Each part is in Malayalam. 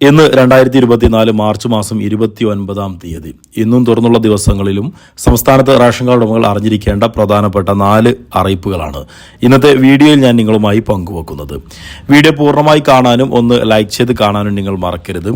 ഇന്ന് രണ്ടായിരത്തി ഇരുപത്തിനാല് മാർച്ച് മാസം ഇരുപത്തി ഒൻപതാം തീയതി. ഇന്നും തുറന്നുള്ള ദിവസങ്ങളിലും സംസ്ഥാനത്ത് റേഷൻ കാർഡ് ഉടമകൾ അറിഞ്ഞിരിക്കേണ്ട പ്രധാനപ്പെട്ട നാല് അറിയിപ്പുകളാണ്. ഇന്നത്തെ വീഡിയോയിൽ ഞാൻ നിങ്ങളുമായി പങ്കുവെക്കുന്നത്. വീഡിയോ പൂർണമായി കാണാനും ഒന്ന് ലൈക്ക് ചെയ്ത് കാണാനും നിങ്ങൾ മറക്കരുത്.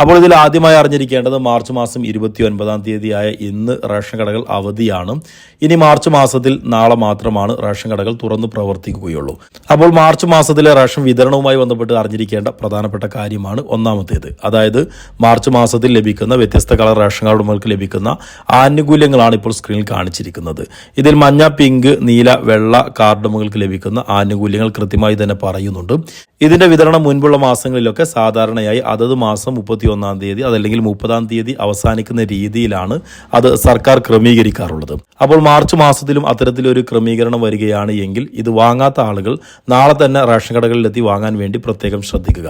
അപ്പോൾ ഇതിൽ ആദ്യമായി അറിഞ്ഞിരിക്കേണ്ടത് മാർച്ച് മാസം ഇരുപത്തി ഒൻപതാം തീയതിയായ ഇന്ന് റേഷൻ കടകൾ അവധിയാണ്. ഇനി മാർച്ച് മാസത്തിൽ നാളെ മാത്രമാണ് റേഷൻ കടകൾ തുറന്നു പ്രവർത്തിക്കുകയുള്ളൂ. അപ്പോൾ മാർച്ച് മാസത്തിലെ റേഷൻ വിതരണവുമായി ബന്ധപ്പെട്ട് അറിഞ്ഞിരിക്കേണ്ട പ്രധാനപ്പെട്ട കാര്യമാണ് ഒന്നാമത്തേത്. അതായത് മാർച്ച് മാസത്തിൽ ലഭിക്കുന്ന വ്യത്യസ്ത കളർ റേഷൻ കാർഡുകൾക്ക് ലഭിക്കുന്ന ആനുകൂല്യങ്ങളാണ് ഇപ്പോൾ സ്ക്രീനിൽ കാണിച്ചിരിക്കുന്നത്. ഇതിൽ മഞ്ഞ പിങ്ക് നീല വെള്ള കാർഡുകൾക്ക് ലഭിക്കുന്ന ആനുകൂല്യങ്ങൾ കൃത്യമായി തന്നെ പറയുന്നുണ്ട്. ഇതിന്റെ വിതരണം മുൻപുള്ള മാസങ്ങളിലൊക്കെ സാധാരണയായി അതത് മാസം മുപ്പത്തി ഒന്നാം തീയതി അതല്ലെങ്കിൽ മുപ്പതാം തീയതി അവസാനിക്കുന്ന രീതിയിലാണ് അത് സർക്കാർ ക്രമീകരിക്കാറുള്ളത്. അപ്പോൾ മാർച്ച് മാസത്തിലും അത്തരത്തിലൊരു ക്രമീകരണം വരികയാണ് എങ്കിൽ ഇത് വാങ്ങാത്ത ആളുകൾ നാളെ തന്നെ റേഷൻ കടകളിലെത്തി വാങ്ങാൻ വേണ്ടി പ്രത്യേകം ശ്രദ്ധിക്കുക.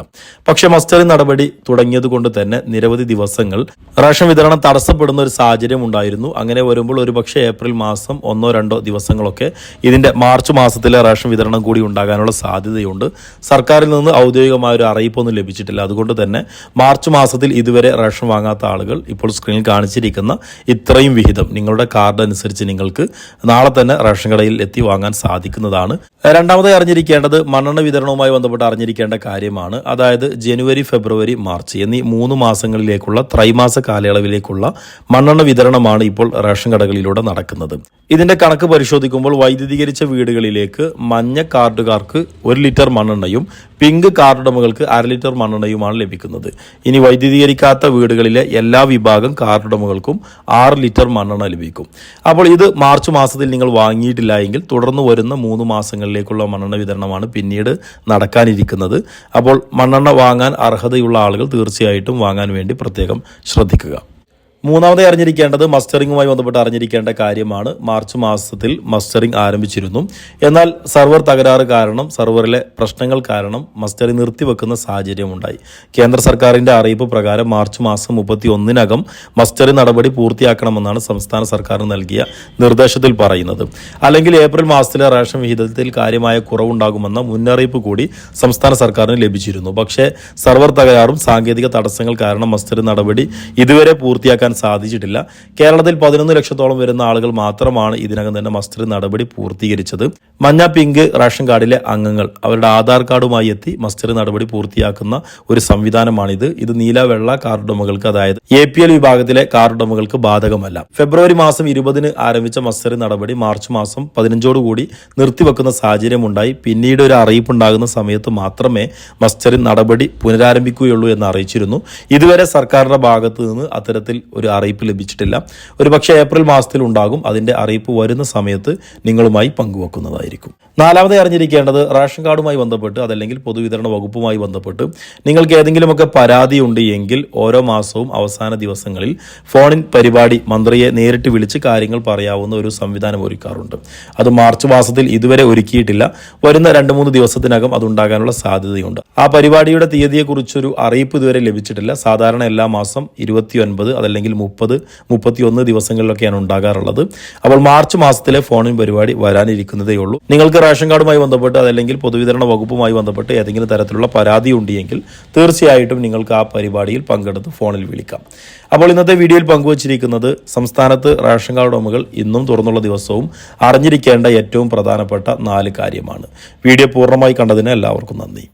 പക്ഷെ മസ്റ്ററിംഗ് നടപടി തുടങ്ങിയതുകൊണ്ട് തന്നെ നിരവധി ദിവസങ്ങൾ റേഷൻ വിതരണം തടസ്സപ്പെടുന്ന ഒരു സാഹചര്യം ഉണ്ടായിരുന്നു. അങ്ങനെ വരുമ്പോൾ ഒരുപക്ഷെ ഏപ്രിൽ മാസം ഒന്നോ രണ്ടോ ദിവസങ്ങളൊക്കെ ഇതിന്റെ മാർച്ച് മാസത്തിലെ റേഷൻ വിതരണം കൂടി ഉണ്ടാകാനുള്ള സാധ്യതയുണ്ട്. സർക്കാരിൽ നിന്ന് ഔദ്യോഗികമായ ഒരു അറിയിപ്പൊന്നും ലഭിച്ചിട്ടില്ല. അതുകൊണ്ട് തന്നെ മാർച്ച് മാസത്തിൽ ഇതുവരെ റേഷൻ വാങ്ങാത്ത ആളുകൾ ഇപ്പോൾ സ്ക്രീനിൽ കാണിച്ചിരിക്കുന്ന ഇത്രയും വിഹിതം നിങ്ങളുടെ കാർഡ് അനുസരിച്ച് നിങ്ങൾക്ക് നാളെ തന്നെ റേഷൻ കടയിൽ എത്തി വാങ്ങാൻ സാധിക്കുന്നതാണ്. രണ്ടാമതായി അറിഞ്ഞിരിക്കേണ്ടത് മണ്ണെണ്ണ വിതരണവുമായി ബന്ധപ്പെട്ട് അറിഞ്ഞിരിക്കേണ്ട കാര്യമാണ്. അതായത് ജനുവരി ഫെബ്രുവരി മാർച്ച് എന്നീ മൂന്ന് മാസങ്ങളിലേക്കുള്ള ത്രൈമാസ കാലയളവിലേക്കുള്ള മണ്ണെണ്ണ വിതരണമാണ് ഇപ്പോൾ റേഷൻ കടകളിലൂടെ നടക്കുന്നത്. ഇതിന്റെ കണക്ക് പരിശോധിക്കുമ്പോൾ വൈദ്യുതീകരിച്ച വീടുകളിലേക്ക് മഞ്ഞ കാർഡുകാർക്ക് ഒരു ലിറ്റർ മണ്ണെണ്ണയും പിങ്ക് കാർഡുടമകൾക്ക് അര ലിറ്റർ മണ്ണെണ്ണയുമാണ് ലഭിക്കുന്നത്. ഇനി വൈദ്യുതീകരിക്കാത്ത വീടുകളിലെ എല്ലാ വിഭാഗം കാർഡുടമകൾക്കും ആറ് ലിറ്റർ മണ്ണെണ്ണ ലഭിക്കും. അപ്പോൾ ഇത് മാർച്ച് മാസത്തിൽ നിങ്ങൾ വാങ്ങിയിട്ടില്ല എങ്കിൽ തുടർന്ന് വരുന്ന മൂന്ന് മാസങ്ങളിലേക്കുള്ള മണ്ണെണ്ണ വിതരണമാണ് പിന്നീട് നടക്കാനിരിക്കുന്നത്. അപ്പോൾ മണ്ണെണ്ണ വാങ്ങാൻ അർഹതയുള്ള ആളുകൾ തീർച്ചയായിട്ടും വാങ്ങാൻ വേണ്ടി പ്രത്യേകം ശ്രദ്ധിക്കുക. മൂന്നാമതായി അറിഞ്ഞിരിക്കേണ്ടത് മസ്റ്ററിങ്ങുമായി ബന്ധപ്പെട്ട് അറിഞ്ഞിരിക്കേണ്ട കാര്യമാണ്. മാർച്ച് മാസത്തിൽ മസ്റ്ററിംഗ് ആരംഭിച്ചിരുന്നു. എന്നാൽ സർവർ തകരാറ് കാരണം സർവറിലെ പ്രശ്നങ്ങൾ കാരണം മസ്റ്ററിംഗ് നിർത്തിവെക്കുന്ന സാഹചര്യമുണ്ടായി. കേന്ദ്ര സർക്കാരിന്റെ അറിയിപ്പ് പ്രകാരം മാർച്ച് മാസം മുപ്പത്തി ഒന്നിനകം മസ്റ്ററിംഗ് നടപടി പൂർത്തിയാക്കണമെന്നാണ് സംസ്ഥാന സർക്കാർ നൽകിയ നിർദ്ദേശത്തിൽ പറയുന്നത്. അല്ലെങ്കിൽ ഏപ്രിൽ മാസത്തിലെ റേഷൻ വിഹിതത്തിൽ കാര്യമായ കുറവുണ്ടാകുമെന്ന മുന്നറിയിപ്പ് കൂടി സംസ്ഥാന സർക്കാരിന് ലഭിച്ചിരുന്നു. പക്ഷേ സർവർ തകരാറും സാങ്കേതിക തടസ്സങ്ങൾ കാരണം മസ്റ്ററിംഗ് നടപടി ഇതുവരെ പൂർത്തിയാക്കാൻ സാധിച്ചിട്ടില്ല. കേരളത്തിൽ പതിനൊന്ന് ലക്ഷത്തോളം വരുന്ന ആളുകൾ മാത്രമാണ് ഇതിനകം തന്നെ മസ്റ്റർ നടപടി പൂർത്തീകരിച്ചത്. മഞ്ഞ പിങ്ക് റേഷൻ കാർഡിലെ അംഗങ്ങൾ അവരുടെ ആധാർ കാർഡുമായി എത്തി മസ്റ്റർ നടപടി പൂർത്തിയാക്കുന്ന ഒരു സംവിധാനമാണിത്. ഇത് നീല വെള്ള കാർഡുടമകൾക്ക് അതായത് എ പി എൽ വിഭാഗത്തിലെ കാർഡുടമകൾക്ക് ബാധകമല്ല. ഫെബ്രുവരി മാസം ഇരുപതിന് ആരംഭിച്ച മസ്റ്റർ നടപടി മാർച്ച് മാസം പതിനഞ്ചോടുകൂടി നിർത്തിവെക്കുന്ന സാഹചര്യമുണ്ടായി. പിന്നീട് ഒരു അറിയിപ്പുണ്ടാകുന്ന സമയത്ത് മാത്രമേ മസ്റ്റർ നടപടി പുനരാരംഭിക്കുകയുള്ളൂ എന്ന് അറിയിച്ചിരുന്നു. ഇതുവരെ സർക്കാരിന്റെ ഭാഗത്ത് നിന്ന് അത്തരത്തിൽ ഒരു അറിയിപ്പ് ലഭിച്ചിട്ടില്ല. ഒരു പക്ഷേ ഏപ്രിൽ മാസത്തിൽ ഉണ്ടാകും. അതിന്റെ അറിയിപ്പ് വരുന്ന സമയത്ത് നിങ്ങളുമായി പങ്കുവെക്കുന്നതായിരിക്കും. നാലാമതായി അറിഞ്ഞിരിക്കേണ്ടത് റേഷൻ കാർഡുമായി ബന്ധപ്പെട്ട് അതല്ലെങ്കിൽ പൊതുവിതരണ വകുപ്പുമായി ബന്ധപ്പെട്ട് നിങ്ങൾക്ക് ഏതെങ്കിലുമൊക്കെ പരാതി ഉണ്ട് എങ്കിൽ ഓരോ മാസവും അവസാന ദിവസങ്ങളിൽ ഫോണിൻ പരിപാടി മന്ത്രിയെ നേരിട്ട് വിളിച്ച് കാര്യങ്ങൾ പറയാവുന്ന ഒരു സംവിധാനം ഒരുക്കാറുണ്ട്. അത് മാർച്ച് മാസത്തിൽ ഇതുവരെ ഒരുക്കിയിട്ടില്ല. വരുന്ന രണ്ട് മൂന്ന് ദിവസത്തിനകം അതുണ്ടാകാനുള്ള സാധ്യതയുണ്ട്. ആ പരിപാടിയുടെ തീയതിയെക്കുറിച്ചൊരു അറിയിപ്പ് ഇതുവരെ ലഭിച്ചിട്ടില്ല. സാധാരണ എല്ലാ മാസം ഇരുപത്തിയൊൻപത് അതല്ലെങ്കിൽ മുപ്പത് മുപ്പത്തിയൊന്ന് ദിവസങ്ങളിലൊക്കെയാണ് ഉണ്ടാകാറുള്ളത്. അപ്പോൾ മാർച്ച് മാസത്തിലെ ഫോണിൻ പരിപാടി വരാനിരിക്കുന്നതേ ഉള്ളൂ. നിങ്ങൾക്ക് റേഷൻ കാർഡുമായി ബന്ധപ്പെട്ട് അതല്ലെങ്കിൽ പൊതുവിതരണ വകുപ്പുമായി ബന്ധപ്പെട്ട് ഏതെങ്കിലും തരത്തിലുള്ള പരാതി ഉണ്ടെങ്കിൽ തീർച്ചയായിട്ടും നിങ്ങൾക്ക് ആ പരിപാടിയിൽ പങ്കെടുത്ത് ഫോണിൽ വിളിക്കാം. അപ്പോൾ ഇന്നത്തെ വീഡിയോയിൽ പങ്കുവച്ചിരിക്കുന്നത് സംസ്ഥാനത്ത് റേഷൻ കാർഡ് ഉടമകൾ ഇന്നും തുറന്നുള്ള ദിവസവും അറിഞ്ഞിരിക്കേണ്ട ഏറ്റവും പ്രധാനപ്പെട്ട നാല് കാര്യമാണ്. വീഡിയോ പൂർണമായി കണ്ടതിന് എല്ലാവർക്കും നന്ദി.